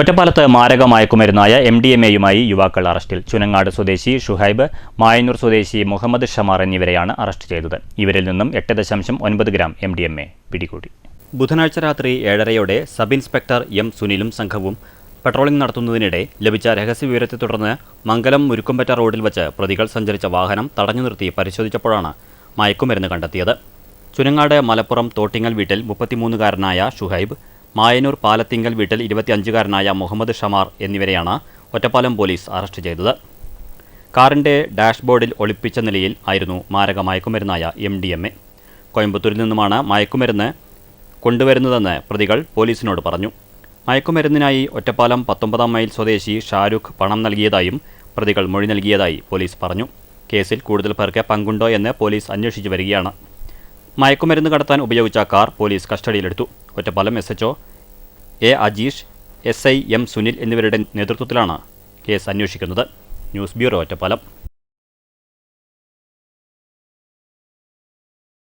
ഒറ്റപ്പാലത്ത് മാരക മയക്കുമരുന്നായ എം ഡി എം എയുമായി യുവാക്കൾ അറസ്റ്റിൽ. ചുനങ്ങാട് സ്വദേശി ഷുഹൈബ് മായന്നൂർ സ്വദേശി മുഹമ്മദ് ഷമാർ എന്നിവരെയാണ് അറസ്റ്റ് ചെയ്തത്. ഇവരിൽ നിന്നും എട്ട് ദശാംശം ഒൻപത് gram M D M A പിടികൂടി. ബുധനാഴ്ച രാത്രി ഏഴരയോടെ സബ് ഇൻസ്പെക്ടർ എം സുനിലും സംഘവും പെട്രോളിംഗ് നടത്തുന്നതിനിടെ ലഭിച്ച രഹസ്യവിവരത്തെ തുടർന്ന് മംഗലം മുരുക്കുംപറ്റ റോഡിൽ വച്ച് പ്രതികൾ സഞ്ചരിച്ച വാഹനം തടഞ്ഞു നിർത്തി പരിശോധിച്ചപ്പോഴാണ് മയക്കുമരുന്ന് കണ്ടെത്തിയത്. ചുനങ്ങാട് മലപ്പുറം തോട്ടിങ്ങൽ വീട്ടിൽ മുപ്പത്തിമൂന്നുകാരനായ ഷുഹൈബ് മായനൂർ പാലത്തിങ്കൽ വീട്ടിൽ ഇരുപത്തിയഞ്ചുകാരനായ മുഹമ്മദ് ഷമാർ എന്നിവരെയാണ് ഒറ്റപ്പാലം പോലീസ് അറസ്റ്റ് ചെയ്തത്. കാറിന്റെ ഡാഷ്ബോർഡിൽ ഒളിപ്പിച്ച നിലയിൽ ആയിരുന്നു മാരക മയക്കുമരുന്നായ എം ഡി എം എ. കോയമ്പത്തൂരിൽ നിന്നുമാണ് മയക്കുമരുന്ന് കൊണ്ടുവരുന്നതെന്ന് പ്രതികൾ പോലീസിനോട് പറഞ്ഞു. മയക്കുമരുന്നിനായി ഒറ്റപ്പാലം പത്തൊമ്പതാം മൈൽ സ്വദേശി ഷാരൂഖ് പണം നൽകിയതായും പ്രതികൾ മൊഴി നൽകിയതായി പോലീസ് പറഞ്ഞു. കേസിൽ കൂടുതൽ പേർക്ക് പങ്കുണ്ടോ എന്ന് പോലീസ് അന്വേഷിച്ചു വരികയാണ്. മയക്കുമരുന്ന് കടത്താൻ ഉപയോഗിച്ച കാർ പോലീസ് കസ്റ്റഡിയിലെടുത്തു. Ottapalam S HO A Ajeesh S I M Sunil എന്നിവരുടെ നേതൃത്വത്തിലാണ് കേസ് അന്വേഷിക്കുന്നത്. News bureau Ottapalam.